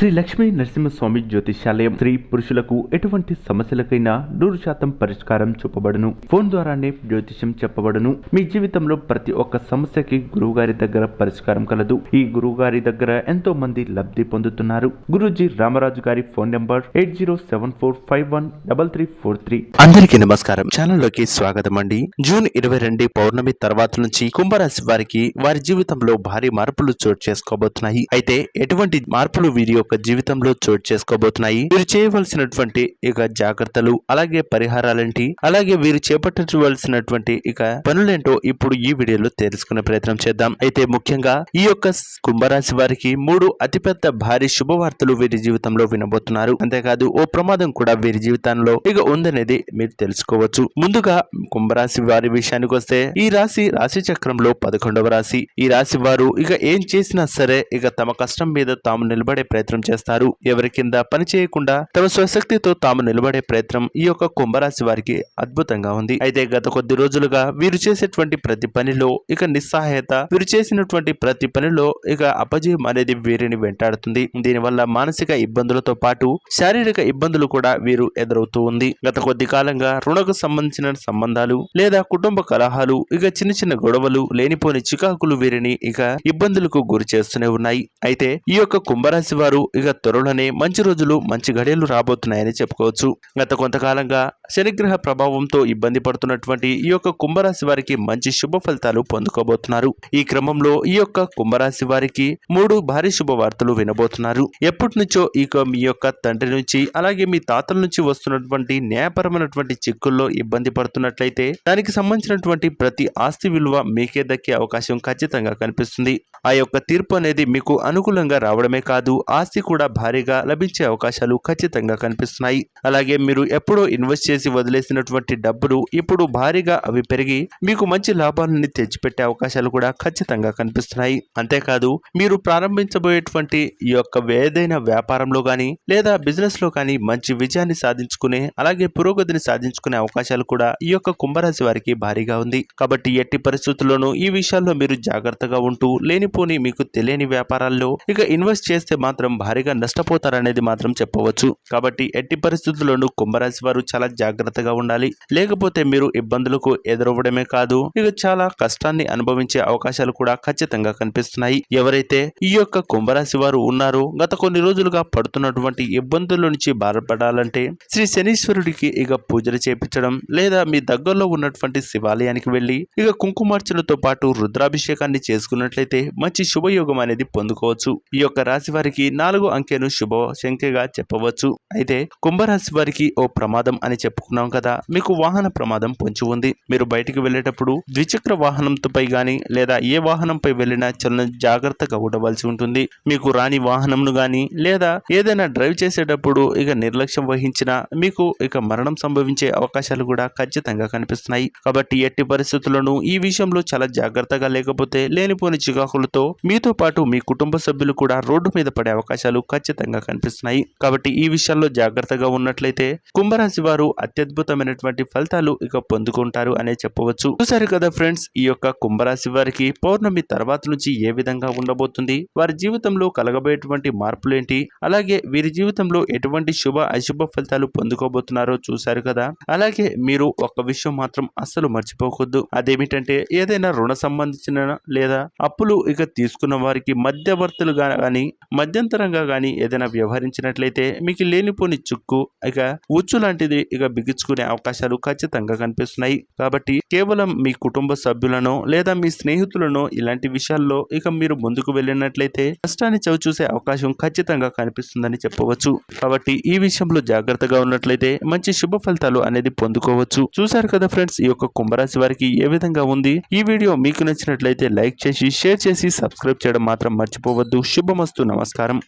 శ్రీ లక్ష్మీ నరసింహస్వామి జ్యోతిషాలయం స్త్రీ పురుషులకు ఎటువంటి సమస్యలకైనా నూరు శాతం పరిష్కారం చూపబడును. ఫోన్ ద్వారానే జ్యోతిష్యం చెప్పబడును. మీ జీవితంలో ప్రతి ఒక్క సమస్యకి గురువుగారి దగ్గర పరిష్కారం కలదు. ఈ గురువుగారి దగ్గర ఎంతో మంది లబ్ధి పొందుతున్నారు. గురుజీ రామరాజు గారి phone number eight zero seven four five one double three four three. అందరికీ నమస్కారం. ఛానల్లోకి స్వాగతం అండి జూన్ ఇరవై రెండు పౌర్ణమి తర్వాత నుంచి కుంభరాశి వారికి వారి జీవితంలో భారీ మార్పులు చోటు చేసుకోబోతున్నాయి. అయితే ఎటువంటి మార్పులు వీడియో యొక్క జీవితంలో చోటు చేసుకోబోతున్నాయి. వీరు చేయవలసినటువంటి ఇక జాగ్రత్తలు అలాగే పరిహారాలేంటి? అలాగే వీరు చేపట్టవలసినటువంటి ఇక పనులేంటో ఇప్పుడు ఈ వీడియోలో తెలుసుకునే ప్రయత్నం చేద్దాం. అయితే ముఖ్యంగా ఈ యొక్క కుంభరాశి వారికి మూడు అతిపెద్ద భారీ శుభవార్తలు వీరి జీవితంలో వినబోతున్నారు. అంతేకాదు ఓ ప్రమాదం కూడా వీరి జీవితంలో ఇక ఉందనేది మీరు తెలుసుకోవచ్చు. ముందుగా కుంభరాశి వారి విషయానికి వస్తే ఈ రాశి రాశి చక్రంలో పదకొండవ రాశి. ఈ రాశి వారు ఇక ఏం చేసినా సరే ఇక తమ కష్టం మీద తాము నిలబడే ప్రయత్నం చేస్తారు. ఎవరి కింద పని చేయకుండా తమ స్వశక్తితో తాము నిలబడే ప్రయత్నం ఈ యొక్క కుంభరాశి వారికి అద్భుతంగా ఉంది. అయితే గత కొద్ది రోజులుగా వీరు చేసేటువంటి ప్రతి పనిలో ఇక నిస్సహాయత వీరు చేసినటువంటి ప్రతి పనిలో ఇక అపజయం అనేది వీరిని వెంటాడుతుంది. దీనివల్ల మానసిక ఇబ్బందులతో పాటు శారీరక ఇబ్బందులు కూడా వీరు ఎదురవుతూ ఉంది. గత కొద్ది కాలంగా రుణకు సంబంధించిన సంబంధాలు లేదా కుటుంబ కలహాలు ఇక చిన్న చిన్న గొడవలు లేనిపోని చికాకులు వీరిని ఇక ఇబ్బందులకు గురి చేస్తూనే ఉన్నాయి. అయితే ఈ యొక్క కుంభరాశి వారు ఇక త్వరలోనే మంచి రోజులు మంచి గడియలు రాబోతున్నాయని చెప్పుకోవచ్చు. గత కొంతకాలంగా శనిగ్రహ ప్రభావంతో ఇబ్బంది పడుతున్నటువంటి ఈ యొక్క కుంభరాశి వారికి మంచి శుభ ఫలితాలు పొందుకోబోతున్నారు. ఈ క్రమంలో ఈ యొక్క కుంభరాశి వారికి మూడు భారీ శుభవార్తలు వినబోతున్నారు. ఎప్పటి నుంచో ఇక మీ యొక్క తండ్రి నుంచి అలాగే మీ తాతల నుంచి వస్తున్నటువంటి న్యాయపరమైనటువంటి చిక్కుల్లో ఇబ్బంది పడుతున్నట్లయితే దానికి సంబంధించినటువంటి ప్రతి ఆస్తి విలువ మీకే దక్కే అవకాశం ఖచ్చితంగా కనిపిస్తుంది. ఆ యొక్క తీర్పు అనేది మీకు అనుకూలంగా రావడమే కాదు ఆస్తి కూడా భారీగా లభించే అవకాశాలు ఖచ్చితంగా కనిపిస్తున్నాయి. అలాగే మీరు ఎప్పుడో ఇన్వెస్ట్ చేసి వదిలేసినటువంటి డబ్బులు ఇప్పుడు భారీగా అవి పెరిగి మీకు మంచి లాభాలని తెచ్చిపెట్టే అవకాశాలు కూడా ఖచ్చితంగా కనిపిస్తున్నాయి. అంతేకాదు మీరు ప్రారంభించబోయేటువంటి ఈ యొక్క ఏదైనా వ్యాపారంలో కానీ లేదా బిజినెస్లో కానీ మంచి విజయాన్ని సాధించుకునే అలాగే పురోగతిని సాధించుకునే అవకాశాలు కూడా ఈ యొక్క కుంభరాశి వారికి భారీగా ఉంది. కాబట్టి ఎట్టి పరిస్థితుల్లోనూ ఈ విషయాల్లో మీరు జాగ్రత్తగా ఉంటూ లేనిపోని మీకు తెలియని వ్యాపారాల్లో ఇక ఇన్వెస్ట్ చేస్తే మాత్రం భారీగా నష్టపోతారనేది మాత్రం చెప్పవచ్చు. కాబట్టి ఎట్టి పరిస్థితుల్లోనూ కుంభరాశి వారు చాలా జాగ్రత్తగా ఉండాలి. లేకపోతే మీరు ఇబ్బందులకు ఎదురవ్వడమే కాదు ఇక చాలా కష్టాన్ని అనుభవించే అవకాశాలు కూడా ఖచ్చితంగా కనిపిస్తున్నాయి. ఎవరైతే ఈ యొక్క కుంభరాశి వారు ఉన్నారో గత కొన్ని రోజులుగా పడుతున్నటువంటి ఇబ్బందుల నుంచి బాధపడాలంటే శ్రీ శనీశ్వరుడికి ఇక పూజలు చేపించడం లేదా మీ దగ్గరలో ఉన్నటువంటి శివాలయానికి వెళ్ళి ఇక కుంకుమార్చనతో పాటు రుద్రాభిషేకాన్ని చేసుకున్నట్లయితే మంచి శుభయోగం అనేది పొందుకోవచ్చు. ఈ యొక్క రాశి వారికి నాలుగు అంకెను శుభ సంఖ్యగా చెప్పవచ్చు. అయితే కుంభరాశి వారికి ఓ ప్రమాదం అని చెప్పుకున్నాం కదా మీకు వాహన ప్రమాదం పొంచి ఉంది. మీరు బయటికి వెళ్ళేటప్పుడు ద్విచక్ర వాహనంపై గాని లేదా ఏ వాహనంపై వెళ్ళినా చాలా జాగ్రత్తగా ఉండవలసి ఉంటుంది. మీకు రాని వాహనంను గాని లేదా ఏదైనా డ్రైవ్ చేసేటప్పుడు ఇక నిర్లక్ష్యం వహించినా మీకు ఇక మరణం సంభవించే అవకాశాలు కూడా ఖచ్చితంగా కనిపిస్తున్నాయి. కాబట్టి ఎట్టి పరిస్థితులను ఈ విషయంలో చాలా జాగ్రత్తగా లేకపోతే లేనిపోని చికాకులతో మీతో పాటు మీ కుటుంబ సభ్యులు కూడా రోడ్డు మీద పడే అవకాశాలు ఖచ్చితంగా కనిపిస్తున్నాయి. కాబట్టి ఈ విషయాల్లో జాగ్రత్తగా ఉన్నట్లయితే కుంభరాశి వారు అత్యద్భుతమైనటువంటి ఫలితాలు ఇక పొందుకుంటారు అనే చెప్పవచ్చు. చూసారు కదా ఫ్రెండ్స్ ఈ యొక్క కుంభరాశి వారికి పౌర్ణమి తర్వాత నుంచి ఏ విధంగా ఉండబోతుంది? వారి జీవితంలో కలగబోయేటువంటి మార్పులేంటి? అలాగే వీరి జీవితంలో ఎటువంటి శుభ అశుభ ఫలితాలు పొందుకోబోతున్నారో చూశారు కదా? అలాగే మీరు ఒక విషయం మాత్రం అస్సలు మర్చిపోకూడదు. అదేమిటంటే ఏదైనా రుణ సంబంధించిన లేదా అప్పులు ఇక తీసుకున్న వారికి మధ్యవర్తులుగా గాని మధ్యంతరంగా కానీ ఏదైనా వ్యవహరించినట్లయితే మీకు లేనిపోని చుక్కు ఇక ఉచ్చు లాంటిది ఇక బిగించుకునే అవకాశాలు ఖచ్చితంగా కనిపిస్తున్నాయి. కాబట్టి కేవలం మీ కుటుంబ సభ్యులను లేదా మీ స్నేహితులను ఇలాంటి విషయాల్లో ఇక మీరు ముందుకు వెళ్ళినట్లయితే కష్టాన్ని చవి చూసే అవకాశం ఖచ్చితంగా కనిపిస్తుందని చెప్పవచ్చు. కాబట్టి ఈ విషయంలో జాగ్రత్తగా ఉన్నట్లయితే మంచి శుభ ఫలితాలు అనేది పొందుకోవచ్చు. చూశారు కదా ఫ్రెండ్స్ ఈ యొక్క కుంభరాశి వారికి ఏ విధంగా ఉంది? ఈ వీడియో మీకు నచ్చినట్లయితే లైక్ చేసి షేర్ చేసి సబ్స్క్రైబ్ చేయడం మాత్రం మర్చిపోవద్దు. శుభమస్తు నమస్కారం.